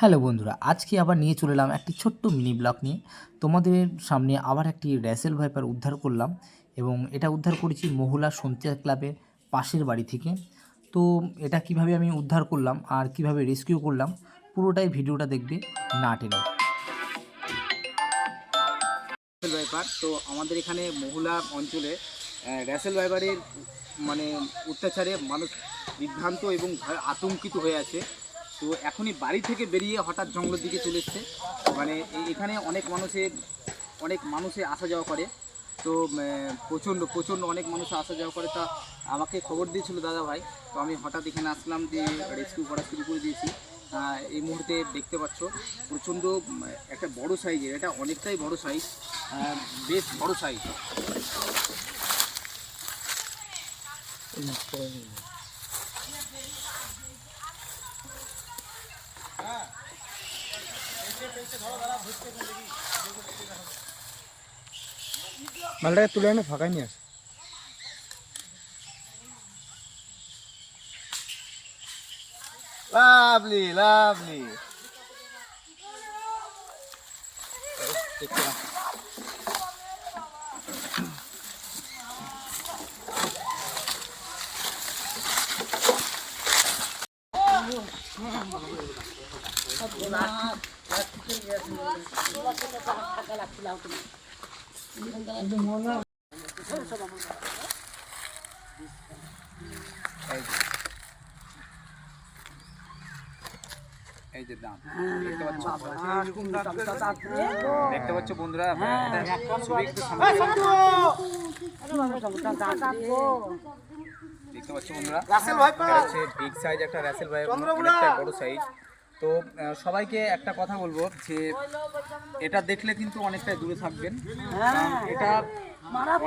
Hello বন্ধুরা, আজকে আবার নিয়ে চলে এলাম একটি ছোট্ট মিনি ব্লগ নিয়ে। তোমাদের সামনে আবার একটি র্যাসেল ভাইপার উদ্ধার করলাম এবং এটা উদ্ধার করেছি মহুলা সন্ধ্যা ক্লাবের পাশের বাড়ি থেকে। তো এটা কীভাবে আমি উদ্ধার করলাম আর কীভাবে রেস্কিউ করলাম, পুরোটাই ভিডিওটা দেখবে, না টেনে। ভাইপার তো আমাদের এখানে মহুলা অঞ্চলে র্যাসেল ভাইপারের মানে অত্যাচারে মানুষ বিভ্রান্ত এবং আতঙ্কিত হয়ে আছে। তো এখনই বাড়ি থেকে বেরিয়ে হঠাৎ জঙ্গলের দিকে চলে এসছে। মানে এখানে অনেক মানুষে অনেক মানুষে আসা যাওয়া করে। তো প্রচণ্ড প্রচণ্ড অনেক মানুষ আসা যাওয়া করে। তা আমাকে খবর দিয়েছিল দাদা ভাই। তো আমি হঠাৎ এখানে আসলাম যে রেস্কিউ করা শুরু করে দিয়েছি। এই মুহূর্তে দেখতে পাচ্ছ, প্রচণ্ড একটা বড় সাইজের এটা অনেকটাই বড় সাইজ বেশ বড় size মালটাকে তুলে এনে ফাঁকাই নিয়ে আসে লাভলি লাভলি এই যে দাম দেখতে পাচ্ছ? বন্ধুরা। দেখতে পাচ্ছ বন্ধুরা? বিগ সাইজ একটা র্যাসেল ভাই বড় সাইজ তো সবাইকে একটা কথা বলব যে এটা দেখলে কিন্তু অনেকটাই দূরে থাকবেন। এটা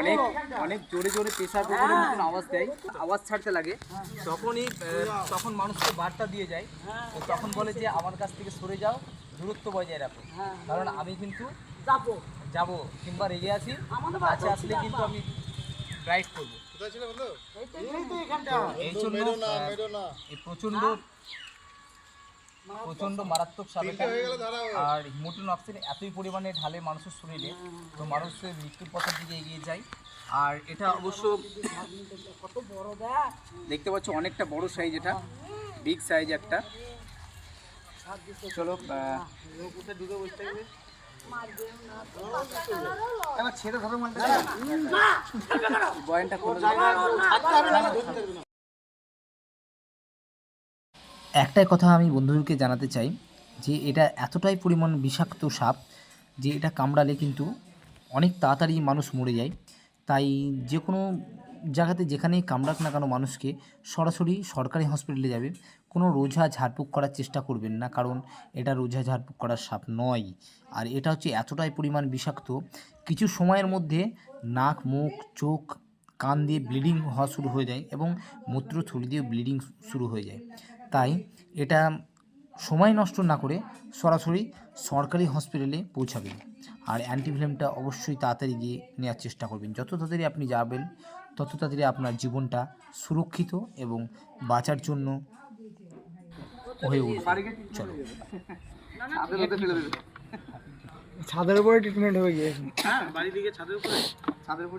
অনেক অনেক জোরে জোরে প্রেশার কুকারের মতন আওয়াজ দেয় আওয়াজ ছাড়তে লাগে। তখনই তখন মানুষকে বার্তা দিয়ে যায় তো তখন বলে যে আমার কাছ থেকে সরে যাও দূরত্ব বজায় রাখো। কারণ আমি কিন্তু যাব। যাব কিংবা রেগে আছি কাছে আসলে কিন্তু আমি রাইড করব। এই জন্য আহ, প্রচণ্ড মারাত্মক সাপ আর হিমোটিন অক্সিজেন এতই পরিমাণে ঢালে মানুষের শরীরে তো মানুষের মৃত্যুর পথের দিকে এগিয়ে যায়। আর এটা অবশ্য দেখতে পাচ্ছ অনেকটা বড় সাইজ এটা বিগ সাইজ একটা। চলো এবার ছেড়ে ধরো বয়ানটা করে। একটাই কথা আমি বন্ধুদেরকে জানাতে চাই, যে এটা এতটাই পরিমাণ বিষাক্ত সাপ, যে এটা কামড়ালে কিন্তু অনেক তাড়াতাড়ি মানুষ মরে যায়। তাই যে কোনো জায়গাতে যেখানেই কামড়াক না কেন মানুষকে সরাসরি সরকারি হসপিটালে যাবে কোনো রোজা ঝাড়ফুঁক করার চেষ্টা করবেন না, কারণ এটা রোজা ঝাড়ফুঁক করার সাপ নয়। আর এটা হচ্ছে এতটাই পরিমাণ বিষাক্ত, কিছু সময়ের মধ্যে নাক, মুখ, চোখ, কান দিয়ে ব্লিডিং হওয়া শুরু হয়ে যায় এবং মূত্রথলি দিয়ে ব্লিডিং শুরু হয়ে যায়। তাই এটা সময় নষ্ট না করে সরাসরি সরকারি হসপিটালে পৌঁছাবেন। আর অ্যান্টিভ্লেমটা অবশ্যই তাড়াতাড়ি গিয়ে নেওয়ার চেষ্টা করবেন। যত তাড়াতাড়ি আপনি যাবেন তত তাড়াতাড়ি আপনার জীবনটা সুরক্ষিত এবং বাঁচার জন্য হয়ে উঠবে। চলো। ছাদের উপরে ট্রিটমেন্ট হয়ে গিয়েছে। বাড়ি দিকে ছাদের উপরে। ছাদের উপর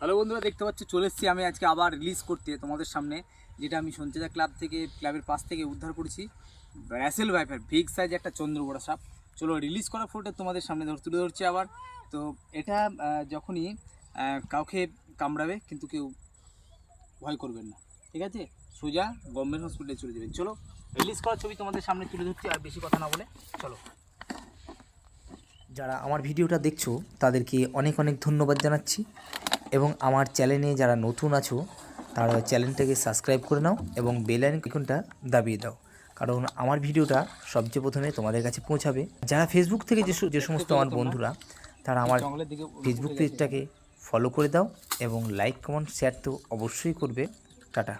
হ্যালো বন্ধুরা, দেখতে পাচ্ছ, চলে এসেছি আমি আজকে আবার রিলিজ করতে তোমাদের সামনে, যেটা আমি সঞ্চিতা ক্লাব থেকে ক্লাবের পাশ থেকে উদ্ধার করেছি। র্যাসেল ভাইফার বিগ সাইজ একটা চন্দ্রবড়া সাপ। চলো রিলিজ করা ফটো তোমাদের সামনে ধর তুলে ধরছি আবার। তো এটা যখনই কাউকে কামড়াবে, কিন্তু কেউ ভয় করবেন না। ঠিক আছে? সোজা গভর্নমেন্ট হসপিটালে চলে যাবেন। চলো রিলিজ করা ছবি তোমাদের সামনে তুলে ধরছি, আর বেশি কথা না বলে। চলো। যারা আমার ভিডিওটা দেখছ, তাদেরকে অনেক অনেক ধন্যবাদ জানাচ্ছি। এবং আমার চ্যানেলে যারা নতুন আছো, তারা চ্যানেলটাকে সাবস্ক্রাইব করে নাও এবং বেল আইকনটা দাবিয়ে দাও। কারণ আমার ভিডিওটা সবচেয়ে প্রথমে তোমাদের কাছে পৌঁছাবে। যারা ফেসবুক থেকে যে যে সমস্ত আমার বন্ধুরা, তারা আমার ফেসবুক পেজটাকে ফলো করে দাও এবং লাইক কমেন্ট শেয়ার তো অবশ্যই করবে। টাটা।